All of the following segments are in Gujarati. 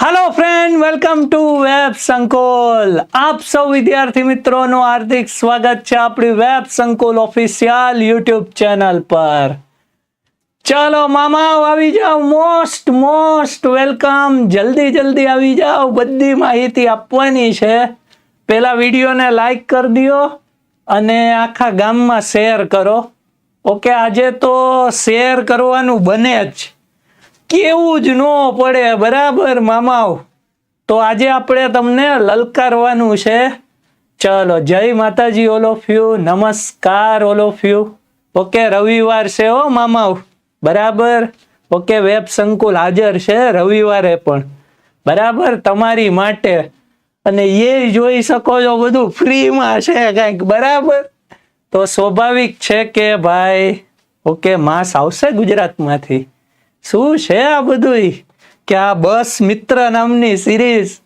Hello friend welcome to web સંકોલ આપ સૌ વિદ્યાર્થી મિત્રોનું હાર્દિક સ્વાગત છે આપણી વેબ સંકોલ ઓફિશિયલ યુટ્યુબ ચેનલ પર. ચાલો, મામા, આવી જાઓ. મોસ્ટ મોસ્ટ વેલકમ જલ્દી જલ્દી આવી જાઓ. બધી માહિતી આપવાની છે. પહેલાં વિડીયોને લાઈક કરી દો અને આખા ગામમાં શેર કરો. ઓકે આજે તો શેર કરવાનું બને જ. કેવું જ ન પડે. બરાબર, મામાઓ? તો આજે આપણે તમને લલકારવાનું છે. ચલો, જય માતાજી, ઓલ નમસ્કાર, ઓલ ઓકે, રવિવાર છે હો, મામાઓ. બરાબર? ઓકે, વેબ સંકુલ હાજર છે રવિવારે પણ. બરાબર? તમારી માટે. અને એ જોઈ શકો છો, બધું ફ્રીમાં છે કંઈક. બરાબર? તો સ્વાભાવિક છે કે ભાઈ, ઓકે, માસ આવશે ગુજરાતમાંથી. શું છે આ બધું કે આ બસ મિત્ર નામની સિરીઝ.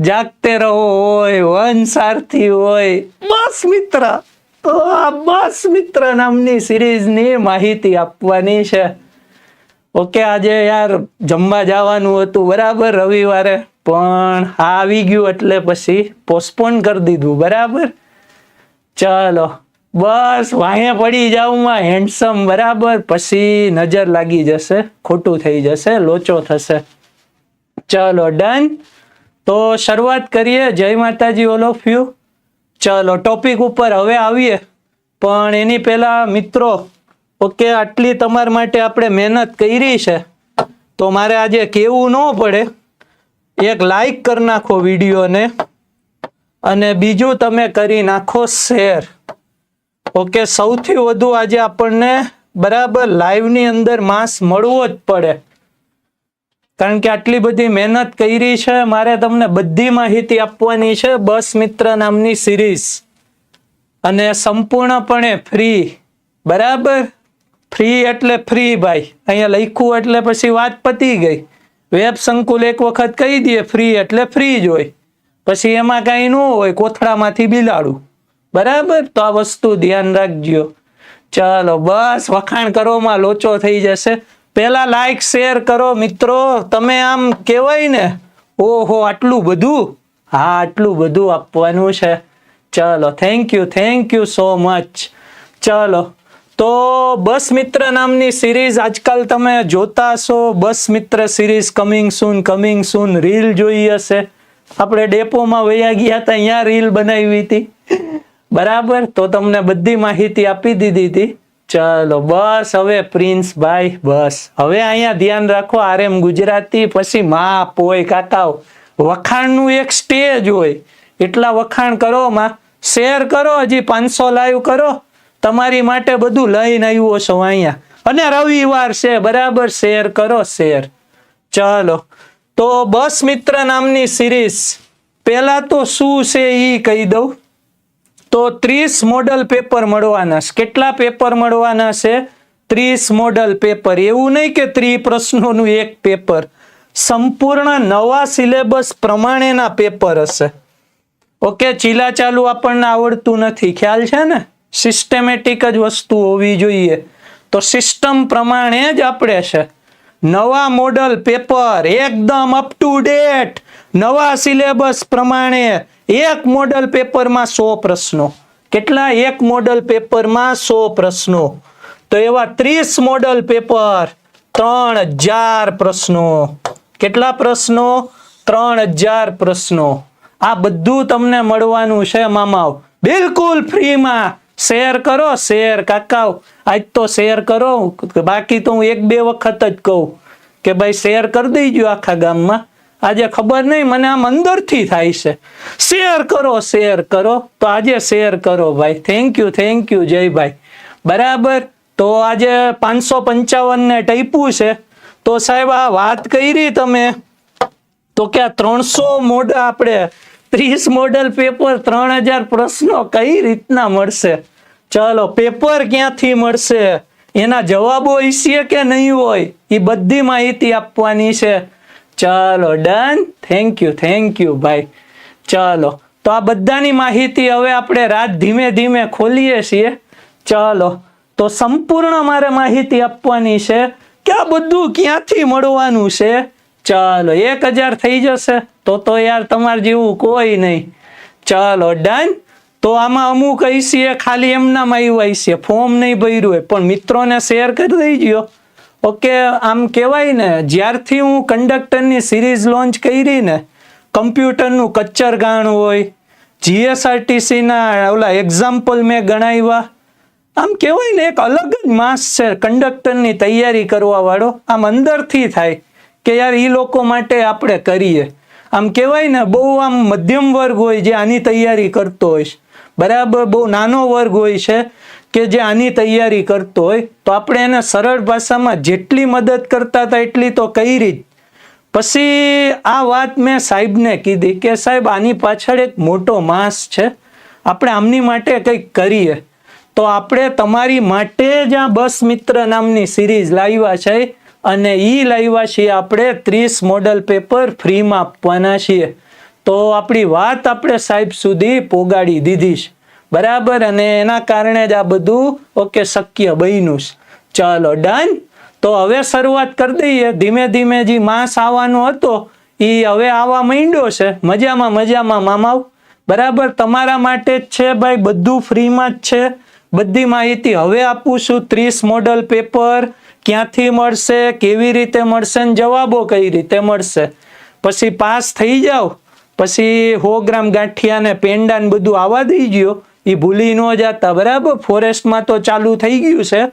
જાગતે રહો હોય વન સારથી હોય બસ મિત્ર. તો આ બસ મિત્ર નામની સિરીઝની માહિતી આપવાની છે. ઓકે, આજે યાર જમવા જવાનું હતું બરાબર રવિવારે, પણ આવી ગયું એટલે પછી પોસ્ટપોન કરી દીધું, બરાબર? ચાલો. બસ વાહે પડી જાઉંમાં હેન્ડસમ બરાબર. પછી નજર લાગી જશે, ખોટું થઈ જશે, લોચો થશે. ચલો ડન તો શરૂઆત કરીએ. જય માતાજી ઓલ ઓફ યુ ચલો ટોપિક ઉપર હવે આવીએ. પણ એની પહેલા, મિત્રો, ઓકે, આટલી તમારા માટે આપણે મહેનત કરી છે. તો મારે આજે કેવું ન પડે, એક લાઈક કરી નાખો વિડીયોને. અને બીજું તમે કરી નાખો શેર ઓકે, સૌથી વધુ આજે આપણને બરાબર લાઈવની અંદર માસ મળવો જ પડે. કારણ કે આટલી બધી મહેનત કરી છે, મારે તમને બધી માહિતી આપવાની છે બસ મિત્ર નામની સિરીઝ. અને સંપૂર્ણપણે ફ્રી. બરાબર? ફ્રી એટલે ફ્રી ભાઈ. અહીંયા લખ્યું એટલે પછી વાત પતી ગઈ. વેબ સંકુલ એક વખત કહી દે ફ્રી એટલે ફ્રી જ હોય. પછી એમાં કાંઈ ન હોય, કોથળામાંથી બિલાડું. બરાબર? તો આ વસ્તુ ધ્યાન રાખજો. ચાલો, બસ, વખાણ કરોમાં લોચો થઈ જશે. પેલા લાઈક શેર કરો મિત્રો. તમે આમ કહેવાય ને, ઓહો, આટલું બધું? હા, આટલું બધું આપવાનું છે. ચલો thank you thank you so much ચલો, તો બસ મિત્ર નામની સિરીઝ આજકાલ તમે જોતા છો બસ મિત્ર series coming soon coming soon reel જોઈ હશે. આપણે ડેપોમાં વયા ગયા હતા, અહીંયા રીલ બનાવી હતી. બરાબર? તો તમને બધી માહિતી આપી દીધી હતી. ચલો, બસ હવે પ્રિન્સ ભાઈ, બસ. હવે અહીંયા ધ્યાન રાખો, આરએમ ગુજરાતી, પછી માપ હોય કાકાઓ વખાણનું એક સ્ટેજ હોય. એટલા વખાણ કરો માં. શેર કરો, હજી પાંચસો લાઈવ કરો. તમારી માટે બધું લઈને આવ્યો છો અહીંયા. અને રવિવાર છે, બરાબર? શેર કરો, શેર. ચલો. તો બસ મિત્ર નામની સિરીઝ. પહેલા તો શું છે એ કહી દઉં. તો ત્રીસ મોડલ પેપર મળવાના છે. કેટલા પેપર મળવાના છે? ત્રીસ મોડલ પેપર એવું નહીં કે ત્રી પ્રશ્નોનું એક પેપર સંપૂર્ણ નવા સિલેબસ પ્રમાણેના પેપર હશે. ઓકે, ચીલા ચાલુ આપણને આવડતું નથી. ખ્યાલ છે ને? સિસ્ટમેટિક જ વસ્તુ હોવી જોઈએ. તો સિસ્ટમ પ્રમાણે જ આપણે છે. નવા મોડલ પેપર એકદમ અપ ટુ ડેટ નવા સિલેબસ પ્રમાણે એક મોડલ પેપરમાં સો પ્રશ્નો. કેટલા એક મોડલ પેપરમાં સો પ્રશ્નો? તો એવા ત્રીસ મોડલ પેપર ત્રણ હજાર પ્રશ્નો. કેટલા પ્રશ્નો? ત્રણ હજાર પ્રશ્નો. આ બધું તમને મળવાનું છે મામાઓ. બિલકુલ ફ્રીમાં. શેર કરો, શેર. કાકાઓ, આજ તો શેર કરો. બાકી તો હું એક બે વખત જ કહું કે ભાઈ શેર કરી દેજો આખા ગામમાં. આજે ખબર નહીં, મને આમ અંદરથી થાય છે. શેર કરો શેર કરો. તો આજે શેર કરો ભાઈ. થેન્ક યુ થેન્ક યુ જયભાઈ બરાબર? તો આજે પાંચસો પંચાવન ને ટૈપું છે. તો સાહેબ, આ વાત કરી તમે. તો કે આ ત્રણસો મોડ, આપણે ત્રીસ મોડલ પેપર ત્રણ હજાર પ્રશ્નો કઈ રીતના મળશે? ચલો, પેપર ક્યાંથી મળશે? એના જવાબો હશે કે નહીં હોય? એ બધી માહિતી આપવાની છે. ચાલો done thank you thank you ભાઈ. ચાલો, તો આ બધાની માહિતી હવે આપણે રાત ધીમે ધીમે ખોલીએ છીએ. ચાલો, તો સંપૂર્ણ મારે માહિતી આપવાની છે કે આ બધું ક્યાંથી મળવાનું છે? ચાલો, એક હજાર થઈ જશે. તો તો યાર તમારે જેવું કોઈ નહીં. ચાલો ડન તો આમાં અમુક હૈસીએ ખાલી એમનામાં આવ્યું હૈસીએ ફોર્મ નહીં ભર્યું હોય, પણ મિત્રોને શેર કરી દેજો. ઓકે, આમ કહેવાય ને, જ્યારથી હું કંડક્ટરની સિરીઝ લોન્ચ કરી ને કમ્પ્યુટરનું કચ્ચર ગાણ હોય, જીએસઆરટીસીના ઓલા એક્ઝામ્પલ મેં ગણાવ્યા, આમ કહેવાય ને, એક અલગ જ માસ છે કંડક્ટરની તૈયારી કરવા વાળો આમ અંદરથી થાય કે યાર એ લોકો માટે આપણે કરીએ. આમ કહેવાય ને, બહુ આમ મધ્યમ વર્ગ હોય જે આની તૈયારી કરતો હોય બરાબર, બહુ નાનો વર્ગ હોય છે. કે જે આની તૈયારી કરતો હોય, તો આપણે એને સરળ ભાષામાં જેટલી મદદ કરતા હતા એટલી તો કરી જ. પછી આ વાત મેં સાહેબને કીધી કે સાહેબ, આની પાછળ એક મોટો માસ છે. આપણે આમની માટે કંઈક કરીએ. તો આપણે તમારી માટે જ આ બસ મિત્ર નામની સિરીઝ લાવ્યા છે અને એ લાવ્યા છીએ આપણે ત્રીસ મોડલ પેપર ફ્રીમાં આપવાના છીએ. તો આપણી વાત આપણે સાહેબ સુધી પોગાડી દીધી છે. બરાબર? અને એના કારણે જ આ બધું, ઓકે, શક્ય બન્યું છે. ચાલો ડન તો હવે શરૂઆત કરી દઈએ. ધીમે ધીમે જે માસ આવવાનો હતો, એ હવે આવવા માંડ્યો છે. મજામાં મજામાં મામાવ બરાબર? તમારા માટે જ છે ભાઈ, બધું ફ્રીમાં જ છે. બધી માહિતી હવે આપું છું. ત્રીસ મોડલ પેપર ક્યાંથી મળશે, કેવી રીતે મળશે ને જવાબો કઈ રીતે મળશે. પછી પાસ થઈ જાઓ. પછી સો ગ્રામ પેંડા ને બધું આવવા દઈ ગયો એ ભૂલી ન જતા, બરાબર? ફોરેસ્ટમાં તો ચાલુ થઈ ગયું છે.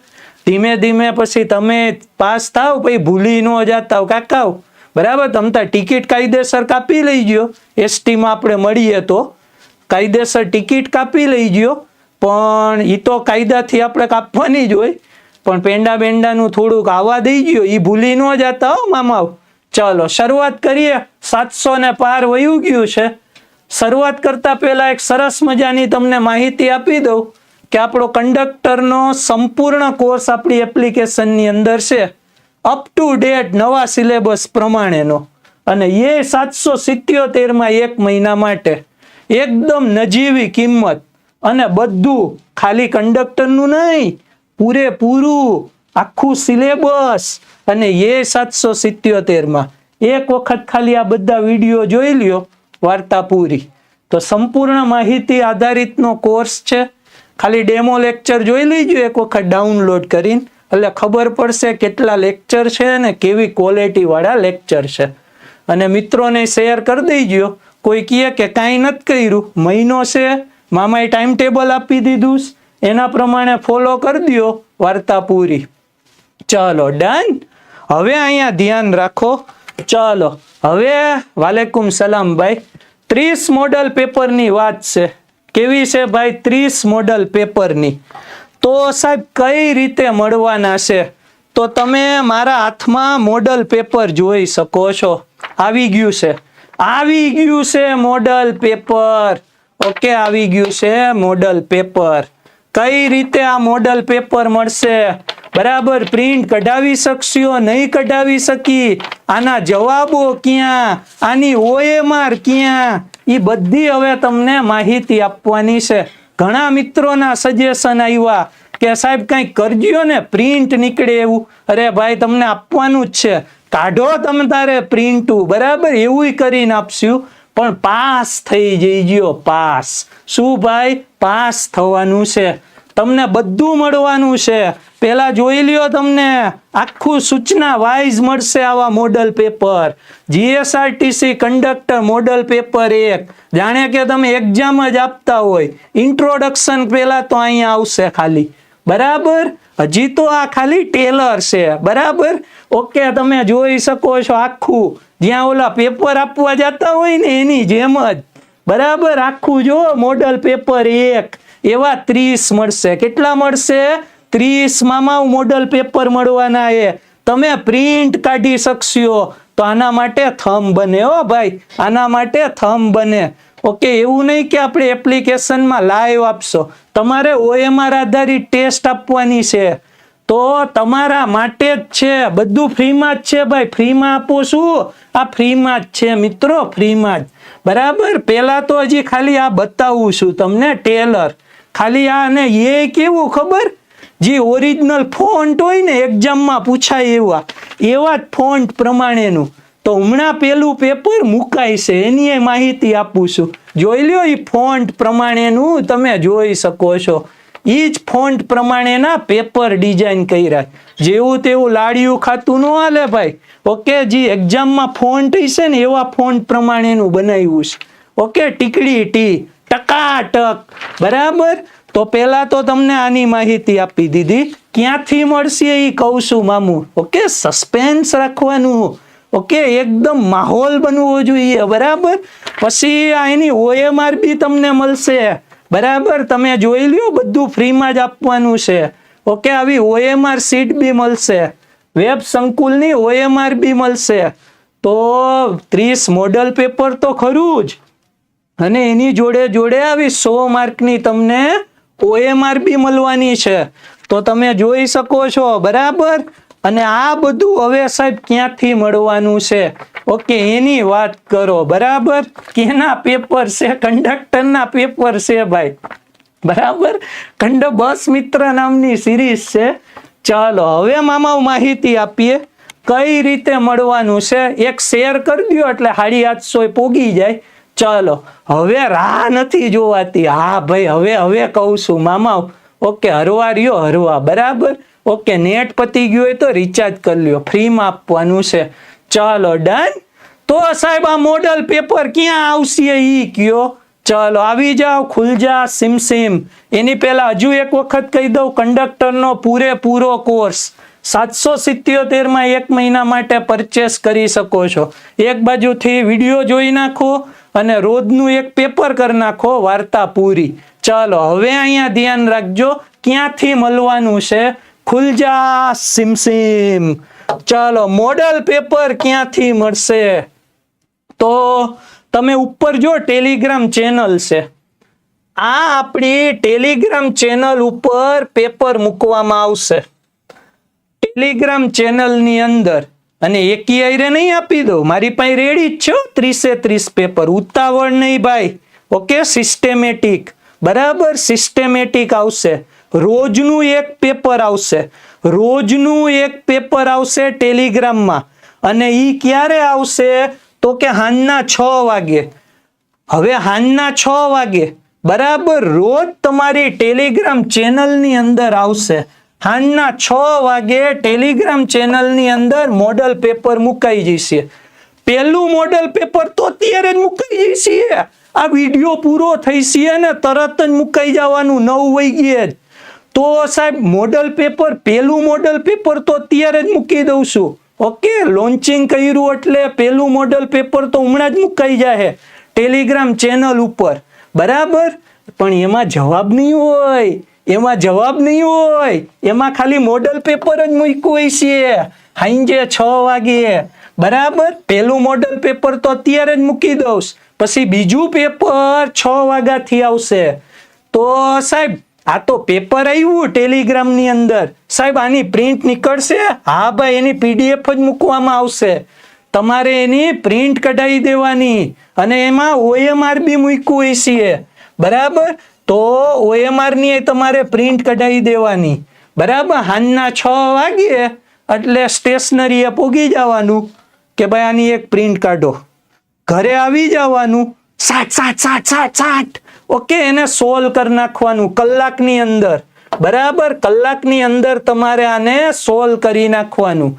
ધીમે ધીમે પછી તમે પાસ થાવ, પછી ભૂલી ન જતા કાકા બરાબર? તમે તો ટિકિટ કાયદેસર કાપી લઈ ગયો. એસટીમાં આપણે મળીએ તો કાયદેસર ટિકિટ કાપી લઈ ગયો. પણ એ તો કાયદાથી આપણે કાપવાની જ હોય. પણ પેંડા બેંડાનું થોડુંક આવવા દઈ ગયો. એ ભૂલી ન જતા હો મામાઓ ચલો, શરૂઆત કરીએ. સાતસો ને પાર વયું ગયું છે. શરૂઆત કરતા પહેલા એક સરસ મજાની તમને માહિતી આપી દઉં કે આપણો કંડક્ટરનો સંપૂર્ણ કોર્સ આપણી એપ્લિકેશનની અંદર છે. અપ ટુ ડેટ નવા સિલેબસ પ્રમાણેનો. અને એ સાતસો સિત્યોતેરમાં એક મહિના માટે એકદમ નજીવી કિંમત અને બધું ખાલી કંડક્ટરનું નહીં, પૂરેપૂરું આખું સિલેબસ અને એ સાતસો સિત્યોતેરમાં એક વખત ખાલી આ બધા વીડિયો જોઈ લ્યો. વાર્તા પૂરી તો સંપૂર્ણ માહિતી આધારિતનો કોર્સ છે. ખાલી ડેમો લેક્ચર જોઈ લેજો એક વખત ડાઉનલોડ કરીને. એટલે ખબર પડશે કેટલા લેક્ચર છે ને કેવી ક્વોલિટીવાળા લેક્ચર છે. અને મિત્રોને શેર કરી દેજો. કોઈ કહે કે કાંઈ નથી કર્યું. મહિનો છે. મામાએ ટાઈમ ટેબલ આપી દીધું. એના પ્રમાણે ફોલો કરી દો વાર્તા પૂરી ચાલો ડન હવે અહીંયા ધ્યાન રાખો. ચાલો, હવે વાલેકુમ સલામ ભાઈ. ત્રીસ મોડલ પેપરની વાત છે. કેવી છે ભાઈ ત્રીસ મોડલ પેપરની તો સાહેબ, કઈ રીતે મળવાના છે? તો તમે મારા હાથમાં મોડલ પેપર જોઈ શકો છો. આવી ગયું છે. આવી ગયું છે મોડલ પેપર ઓકે આવી ગયું છે મોડલ પેપર કઈ રીતે આ મોડલ પેપર મળશે? બરાબર પ્રિન્ટ કઢાવી શકશો, નહીં કઢાવી શકી? આના જવાબો ક્યાં? આની ઓએમઆર ક્યાં? એ બધી હવે તમને માહિતી આપવાની છે. ઘણા મિત્રોના સજેશન આવ્યા કે સાહેબ કંઈક કરજો ને, પ્રિન્ટ નીકળે એવું. અરે ભાઈ, તમને આપવાનું જ છે. કાઢો તમે તારે પ્રિન્ટું, બરાબર? એવું કરીને આપશું. પણ પાસ થઈ જઈજો, પાસ. શું ભાઈ? પાસ થવાનું છે. તમને બધું મળવાનું છે. પેલા જોઈ લ્યો તમને, આખું સૂચના વાઇઝ મળશે આવા model paper GSRTC conductor model paper એક. જાણે કે તમે એક્ઝામ જ આપતા હોય. ઇન્ટ્રોડક્શન પહેલાં તો અહીંયા આવશે ખાલી. બરાબર? હજી તો આ ખાલી ટેલર છે. બરાબર? ઓકે તમે જોઈ શકો છો આખું. જ્યાં ઓલા પેપર આપવા જતા હોય ને એની જેમ જ. બરાબર? આખું જો મોડલ પેપર એક. એવા ત્રીસ મળશે. કેટલા મળશે? ત્રીસ મામા મોડલ પેપર મળવાના એ તમે પ્રિન્ટ કાઢી શકશો. તો આના માટે થમ બને હો ભાઈ. આના માટે થમ બને. ઓકે એવું નહીં કે આપણે એપ્લિકેશનમાં લાઈવ આપશો. તમારે ઓએમઆર આધારિત ટેસ્ટ આપવાની છે. તો તમારા માટે જ છે. બધું ફ્રીમાં જ છે ભાઈ. ફ્રીમાં આપો છું આ ફ્રીમાં જ છે મિત્રો ફ્રીમાં જ. બરાબર? પહેલાં તો હજી ખાલી આ બતાવું છું તમને, ટેલર. ખાલી આ અને એ કેવું ખબર? જે ઓરિજિનલ ફોન્ટ હોય ને એક્ઝામમાં પૂછાય એવા એવા જ ફોન્ટ પ્રમાણેનું. તો હમણાં પેલું પેપર મુકાય છે, એની માહિતી આપું છું. જોઈ લ્યો એ ફોન્ટ પ્રમાણેનું, તમે જોઈ શકો છો. એ જ ફોન્ટ પ્રમાણેના પેપર ડિઝાઇન કર્યા. જેવું તેવું લાડિયું ખાતું ન હાલે ભાઈ. ઓકે, જે એક્ઝામમાં ફોન્ટ હશે ને, એવા ફોન્ટ પ્રમાણેનું બનાવ્યું છે. ઓકે, ટીકડી ટી, ટકાટક. બરાબર? તો પહેલાં તો તમને આની માહિતી આપી દીધી. ક્યાંથી મળશે એ કહું છું, મામું. ઓકે સસ્પેન્સ રાખવાનું. ઓકે, એકદમ માહોલ બનવો જોઈએ. બરાબર? પછી આ એની ઓએમઆર બી તમને મળશે. બરાબર? તમે જોઈ લ્યો, બધું ફ્રીમાં જ આપવાનું છે. ઓકે, આવી ઓએમઆર સીટ બી મળશે. વેબ સંકુલની ઓએમઆર બી મળશે. તો ત્રીસ મોડલ પેપર તો ખરું જ. અને એની જોડે જોડે આવી સો માર્કની તમને ઓએમઆર મળવાની છે. તો તમે જોઈ શકો છો, બરાબર? અને આ બધું હવે સાહેબ ક્યાંથી મળવાનું છે? ઓકે, એની વાત કરો, બરાબર? કેના પેપર છે? કંડક્ટરના પેપર છે ભાઈ. બરાબર? કંડ બસ મિત્ર નામની સિરીઝ છે. ચાલો, હવે મામા માહિતી આપીએ. કઈ રીતે મળવાનું છે? એક શેર કરી દો એટલે સાડી આઠસો પોગી જાય. ચાલો, હવે રાહ નથી જોવાતી. હા ભાઈ, હવે હવે કહું છું, મામા, ઓકે, હરવા રહ્યો, હરવા, બરાબર? ઓકે, નેટ પતી ગયું હોય તો રિચાર્જ કરી લ્યો. ફ્રીમાં આપવાનું છે. ચાલો ડન તો સાહેબ, આ મોડલ પેપર ક્યાં આવશે? એ કયો. ચાલો, આવી જાઓ ખુલજા સિમ સિમ. એની પહેલા હજુ એક વખત કહી દઉં કંડક્ટરનો પૂરેપૂરો કોર્સ સાતસો સિત્યોતેરમાં એક મહિના માટે પરચેસ કરી શકો છો. એક બાજુથી વીડિયો જોઈ નાખો. અને રોજનું એક પેપર કરી નાખો, વાર્તા પૂરી. ચાલો, હવે અહીંયા ધ્યાન રાખજો, ક્યાંથી મળવાનું છે? ખુલજા સિમ સિમ. ચાલો, મોડલ પેપર ક્યાંથી મળશે? તો તમે ઉપર જો ટેલિગ્રામ ચેનલ છે. આ આપણી ટેલિગ્રામ ચેનલ ઉપર પેપર મૂકવામાં આવશે. ટેલિગ્રામ ચેનલની અંદર અને એકી આયરે નહીં આપી દો મારી પાસે રેડી જ છે? ત્રીસે ત્રીસ પેપર ઉતાવળ નહીં ભાઈ. ઓકે સિસ્ટેમેટિક બરાબર? સિસ્ટેમેટિક આવશે. રોજનું એક પેપર આવશે. રોજનું એક પેપર આવશે ટેલિગ્રામમાં. અને ઈ ક્યારે આવશે? તો કે હાંજના છ વાગે. હવે હાંજના છ વાગે. બરાબર? રોજ તમારી ટેલિગ્રામ ચેનલની અંદર આવશે. હાંજના છ વાગે ટેલિગ્રામ ચેનલની અંદર મોડલ પેપર મુકાઈ જશે. પહેલું મોડલ પેપર તો અત્યારે જ મુકાઈ જશે. આ વીડિયો પૂરો થઈ છે ને તરત જ મુકાઈ જવાનું નવ વાગ્યે જ. તો સાહેબ, મોડલ પેપર, પહેલું મોડલ પેપર તો અત્યારે જ મૂકી દઉં છું. ઓકે લોન્ચિંગ કર્યું એટલે પહેલું મોડલ પેપર તો હમણાં જ મુકાઈ જાય ટેલિગ્રામ ચેનલ ઉપર. બરાબર? પણ એમાં જવાબ નહીં હોય. એમાં જવાબ નહીં હોય. એમાં ખાલી મોડલ પેપર જ મૂક્યું હોય છે. હાંજે છ વાગે. બરાબર? પહેલું મોડલ પેપર તો અત્યારે જ મૂકી દઉં પછી બીજું પેપર છ વાગ્યાથી આવશે. તો સાહેબ, આ તો પેપર આવ્યું ટેલિગ્રામની અંદર. સાહેબ, આની પ્રિન્ટ નીકળશે? હા ભાઈ, એની પીડીએફ જ મૂકવામાં આવશે. તમારે એની પ્રિન્ટ કઢાવી દેવાની. અને એમાં ઓએમઆર બી મૂક્યું હોય છે. બરાબર? તો ઓએમઆરની તમારે પ્રિન્ટ કઢાવી દેવાની. બરાબર? હાંજના છ વાગ્યે એટલે સ્ટેશનરીએ પૂગી જવાનું કે ભાઈ આની એક પ્રિન્ટ કાઢો. ઘરે આવી જવાનું. સાઠ સાઠ સાઠ સાઠ સાઠ ઓકે, એને સોલ્વ કરી નાખવાનું કલાકની અંદર. બરાબર? કલાકની અંદર તમારે આને સોલ્વ કરી નાખવાનું.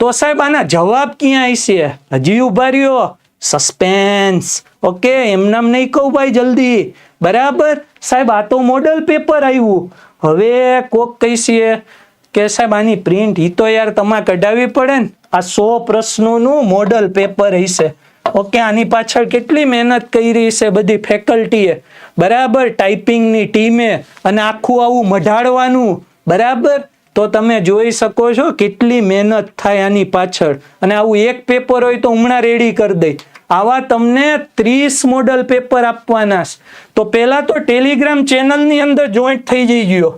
તો સાહેબ, આના જવાબ ક્યાં આવશે હજી ઊભા રહ્યો. સસ્પેન્સ. ઓકે એમનામ નહીં કહું ભાઈ, જલ્દી. બરાબર? સાહેબ, આ તો મોડલ પેપર આવ્યું. હવે કોક કહીશીએ કે સાહેબ, આની પ્રિન્ટ એ તો યાર તમારે કઢાવવી પડે ને. આ સો પ્રશ્નોનું મોડલ પેપર હશે. ઓકે, આની પાછળ કેટલી મહેનત કરી છે બધી ફેકલ્ટીએ બરાબર ટાઈપિંગની ટીમે અને આખું આવું મઢાડવાનું બરાબર? તો તમે જોઈ શકો છો કેટલી મહેનત થાય આની પાછળ. અને આવું એક પેપર હોય તો હમણાં રેડી કરી દઈ આવા તમને ત્રીસ મોડલ પેપર આપવાના છે. તો પહેલા તો ટેલિગ્રામ ચેનલની અંદર જોઈન્ટ થઈ જઈ ગયો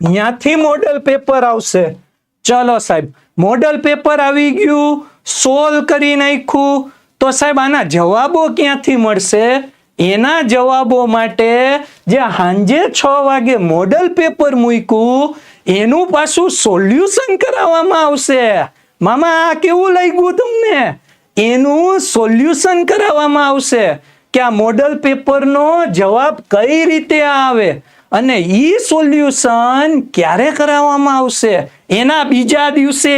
ત્યાંથી મોડલ પેપર આવશે. ચલો સાહેબ મોડલ પેપર આવી ગયું સોલ્વ કરી નાખ્યું. તો સાહેબ, આના જવાબો ક્યાંથી મળશે? એના જવાબો માટે જે સાંજે છ વાગે મોડલ પેપર મૂક્યું, એનું પાછું સોલ્યુશન કરાવવામાં આવશે. મામા, આ કેવું લાગ્યું તમને? એનું સોલ્યુશન કરાવવામાં આવશે કે આ મોડલ પેપરનો જવાબ કઈ રીતે આવે અને એ સોલ્યુશન ક્યારે કરાવવામાં આવશે? એના બીજા દિવસે,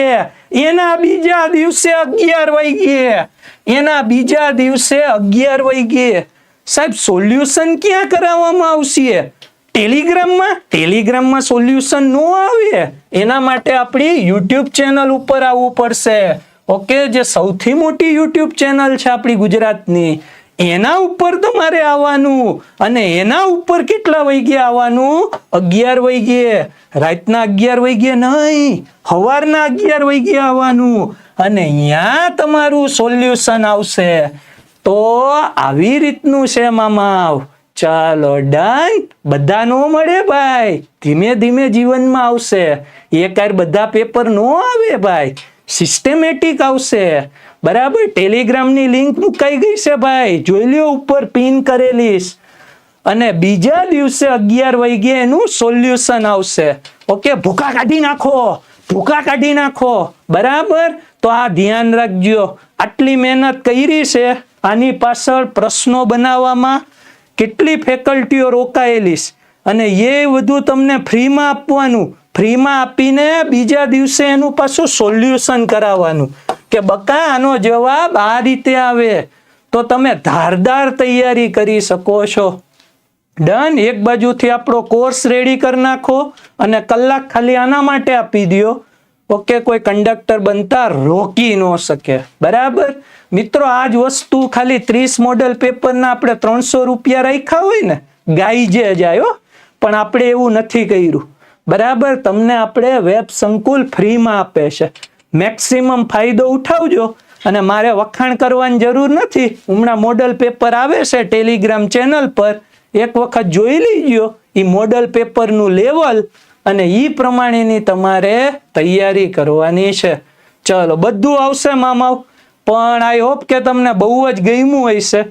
એના બીજા દિવસે અગિયાર વાગ્યે, એના બીજા દિવસે અગિયાર વાગ્યે. સાહેબ, સોલ્યુશન ક્યાં કરાવવામાં આવશે? ટેલિગ્રામમાં? ટેલિગ્રામમાં સોલ્યુશન ન આવે? એના માટે આપણી યુટ્યુબ ચેનલ ઉપર આવવું પડશે. ઓકે, જે સૌથી મોટી યુટ્યુબ ચેનલ છે આપણી ગુજરાતની, એના ઉપર તમારે આવવાનું. અને એના ઉપર કેટલા વૈગે આવવાનું? અગિયાર વૈગે રાતના અગિયાર વૈગે નહીં, સવારના અગિયાર વૈગે આવવાનું. અને અહીંયા તમારું સોલ્યુશન આવશે. તો આવી રીતનું છે મામાવ. ચાલો ડન બધા નો મળે ભાઈ. ધીમે ધીમે જીવનમાં આવશે. એકાર બધા પેપર નો આવે ભાઈ. સિસ્ટમેટિક આવશે. બરાબર? ટેલિગ્રામની લિંક મુકાઈ ગઈ છે ભાઈ. જોઈ લ્યો, ઉપર પિન કરેલી અને બીજા દિવસે અગિયાર વાગે એનું સોલ્યુશન આવશે. ઓકે ભૂકા કાઢી નાખો. ભૂકા કાઢી નાખો. બરાબર? તો આ ધ્યાન રાખજો. આટલી મહેનત કરી છે. આની પાછળ પ્રશ્નો બનાવવામાં કેટલી ફેકલ્ટીઓ રોકાયેલી અને એ બધું તમને ફ્રીમાં આપવાનું. ફ્રીમાં આપીને બીજા દિવસે એનું પાછું સોલ્યુશન કરાવવાનું. કે બકા, આનો જવાબ આ રીતે આવે. તો તમે ધારદાર તૈયારી કરી શકો છો. ડન. એક બાજુથી આપણો કોર્સ રેડી કરી નાખો અને કલાક ખાલી આના માટે આપી દો ઓકે, કોઈ કંડક્ટર બનતા રોકી ન શકે. બરાબર? મિત્રો, આ જ વસ્તુ ખાલી ત્રીસ મોડલ પેપરના આપણે ત્રણસો રૂપિયા રાખ્યા હોય ને, ગાઈ જે જાય હો. પણ આપણે એવું નથી કર્યું. બરાબર, તમને આપણે વેબ સંકુલ ફ્રીમાં આપે છે. મેક્સિમમ ફાયદો ઉઠાવજો. અને મારે વખાણ કરવાની જરૂર નથી. હમણાં મોડલ પેપર આવે છે ટેલિગ્રામ ચેનલ પર. એક વખત જોઈ લીજો. એ મોડલ પેપરનું લેવલ અને એ પ્રમાણેની તમારે તૈયારી કરવાની છે. ચલો, બધું આવશે મામાવ પણ આઈ હોપ કે તમને બહુ જ ગમ્યું હશે.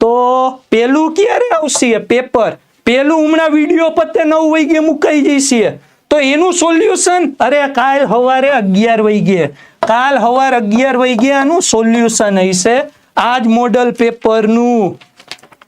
તો પેલું ક્યારે આવશે પેપર? પેલું હમણાં વીડિયો પતે નવ વાગે મુકાઈ જશે તો એનું સોલ્યુશન અરે કાલ સવારે અગિયાર વાગ્યે. કાલ સવાર અગિયાર વાગ્યાનું સોલ્યુશન હશે. આ જ મોડલ પેપરનું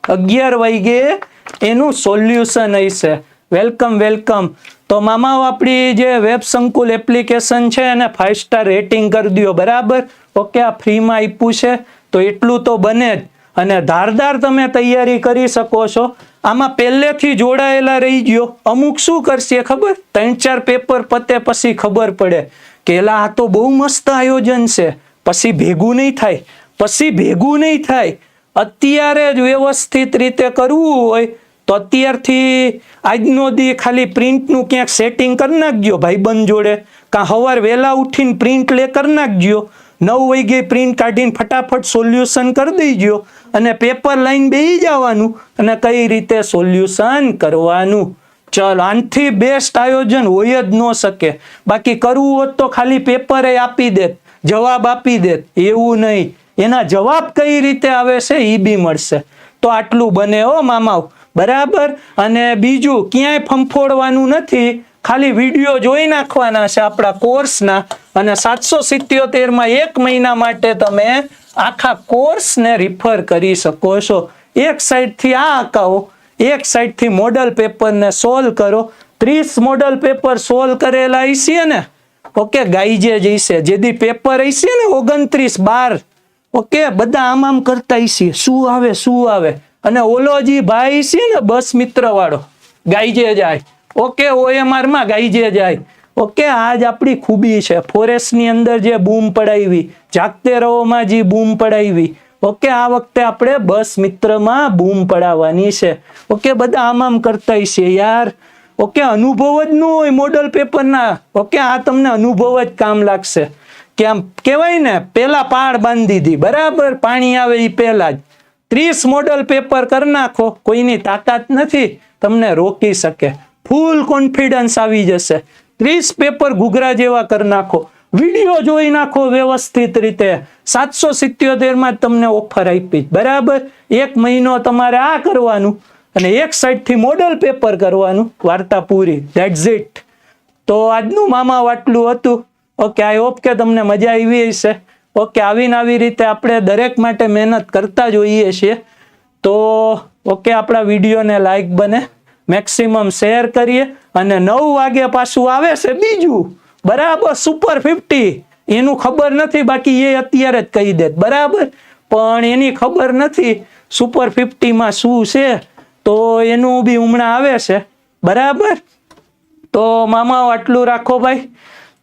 અગિયાર વાગ્યે એનું સોલ્યુશન હશે. વેલકમ વેલકમ તો મામા આપણી જે વેબ સંકુલ એપ્લિકેશન છે એને ફાઇવ સ્ટાર રેટિંગ કરી દો બરાબર? ઓકે, આ ફ્રીમાં આપ્યું છે. તો એટલું તો બને જ. અને ધારદાર તમે તૈયારી કરી શકો છો. આમાં પહેલેથી જોડાયેલા રહી ગયો. અમુક શું કરશે ખબર? ત્રણ ચાર પેપર પતે પછી ખબર પડે કે આ તો બહુ મસ્ત આયોજન છે. પછી ભેગું નહીં થાય. પછી ભેગું નહીં થાય. અત્યારે જ વ્યવસ્થિત રીતે કરવું હોય તો અત્યારથી આજનો દી ખાલી પ્રિન્ટનું ક્યાંક સેટિંગ કરી નાખજો ભાઈબંધ જોડે. કાં સવાર વહેલા ઉઠીને પ્રિન્ટ લે કરી નાખજો. નવ વાગે પ્રિન્ટ કાઢીને ફટાફટ સોલ્યુશન કરી દેજો અને પેપર લાઈન બેસી જવાનું અને કઈ રીતે સોલ્યુશન કરવાનું. ચલ, આનથી બેસ્ટ આયોજન હોય જ ન શકે. બાકી કરવું હોત તો ખાલી પેપરે આપી દેત, જવાબ આપી દેત. એવું નહીં. એના જવાબ કઈ રીતે આવે છે એ બી મળશે. તો આટલું બને હો મામાવ બરાબર? અને બીજું, ક્યાંય ફંફોડવાનું નથી. ખાલી વીડિયો જોઈ નાખવાના છે આપણા કોર્સના અને સાતસો સિત્યોતેરમાં એક મહિના માટે તમે આખા કોર્સને રિફર કરી શકો છો. એક સાઈડથી આ આંકાઓ, એક સાઈડથી મોડલ પેપરને સોલ્વ કરો. ત્રીસ મોડલ પેપર સોલ્વ કરેલા હશે ને? ઓકે ગાઈજે જઈશે જેથી પેપર હશે ને ઓગણત્રીસ બાર? ઓકે, બધા આમ આમ કરતા હશે શું આવે શું આવે? અને ઓલો જે ભાઈ છે ને બસ મિત્ર વાળો ગાઈજે જાય ઓકે ઓએમઆરમાં ગાઈજે જાય. ઓકે, આજ આપણી ખૂબી છે. ફોરેસ્ટની અંદર જે બૂમ પડાવી, જાગતે રહોમાં જે બૂમ પડાવી. ઓકે, આ વખતે આપણે બસ મિત્રમાં બૂમ પડાવવાની છે. ઓકે, બધા આમ આમ કરતા છે યાર. ઓકે, અનુભવ જ ન હોય મોડલ પેપરના ઓકે, આ તમને અનુભવ જ કામ લાગશે. કે આમ કહેવાય ને પહેલા પાડ બાંધી દીધી. બરાબર, પાણી આવે એ પહેલા જ. ત્રીસ મોડલ પેપર કરી નાખો. કોઈની તાકાત નથી. તમને રોકી શકે. ફૂલ કોન્ફિડન્સ આવી જશે. ત્રીસ પેપર ઘૂઘરા જેવા કરી નાખો. વીડિયો જોઈ નાખો વ્યવસ્થિત રીતે. સાતસો સિત્યોતેરમાં તમને ઓફર આપી બરાબર? એક મહિનો તમારે આ કરવાનું અને એક સાઈડથી મોડલ પેપર કરવાનું. વાર્તા પૂરી. દેટ્સ ઇટ તો આજનું મામા વાટલું હતું. ઓકે આઈ હોપ કે તમને મજા આવી હશે. ઓકે આવીને આવી રીતે આપણે દરેક માટે મહેનત કરતા જ હોઈએ છીએ. તો ઓકે આપણા વિડીયોને લાઈક બને. મેક્સિમમ શેર કરીએ અને નવ વાગે પાછું આવે છે બીજું. બરાબર સુપર ફિફ્ટી એનું ખબર નથી, બાકી એ અત્યારે જ કહી દે. બરાબર? પણ એની ખબર નથી સુપર ફિફ્ટીમાં શું છે? તો એનું બી હમણાં આવે છે. બરાબર? તો મામા આટલું રાખો ભાઈ.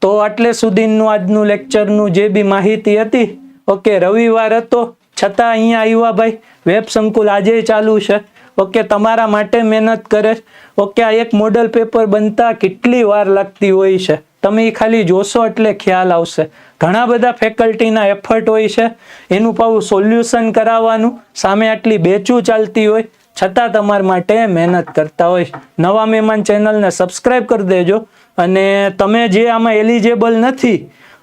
તો આટલે સુધીનું આજનું લેક્ચરનું જે બી માહિતી હતી ઓકે રવિવાર હતો. છતાં અહીંયા આવ્યા ભાઈ. વેબ સંકુલ આજે ચાલુ છે. ઓકે, તમારા માટે મહેનત કરે ઓકે, આ એક મોડલ પેપર બનતા કેટલી વાર લાગતી હોય છે? તમે એ ખાલી જોશો એટલે ખ્યાલ આવશે. ઘણા બધા ફેકલ્ટીના એફર્ટ હોય છે. એનું પાવું સોલ્યુશન કરાવવાનું, સામે આટલી બેચું ચાલતી હોય, છતાં તમારા માટે મહેનત કરતા હોય નવા મહેમાન ચેનલને સબસ્ક્રાઇબ કરી દેજો અને તમે જે આમાં એલિજેબલ નથી,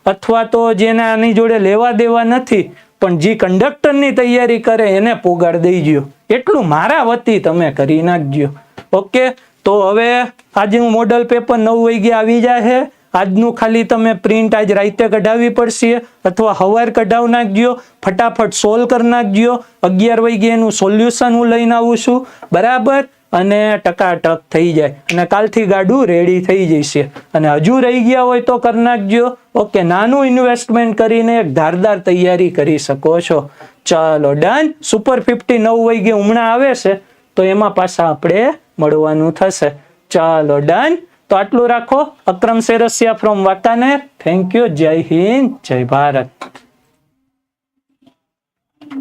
અથવા તો જેને આની જોડે લેવા દેવા નથી, પણ જે કંડક્ટરની તૈયારી કરે એને પોગાડ દેજો. એટલું મારા વતી તમે કરી નાખજો. ઓકે? તો હવે આજનું મોડલ પેપર નવ વાગે આવી જાય છે આજનું ખાલી તમે પ્રિન્ટ આજ રાતે કઢાવવી પડશે અથવા હવાર કઢાવ નાખજો. ફટાફટ સોલ્વ કરી નાખજો. અગિયાર વાગે એનું સોલ્યુશન હું લઈને આવું છું. બરાબર? અને ટકાટક થઈ જાય. અને કાલથી ગાડું રેડી થઈ જશે. અને હજુ રહી ગયા હોય તો કરી નાખજો. ઓકે, નાનું ઇન્વેસ્ટમેન્ટ કરીને એક ધારદાર તૈયારી કરી શકો છો. ચાલો ડન સુપર ફિફ્ટી નવ વાગે હમણાં આવે છે, તો એમાં પાછા આપણે મળવાનું થશે. ચાલો ડન તો આટલું રાખો. Akram Sersiya from Wankaner. Thank you જય હિન્દ. જય ભારત.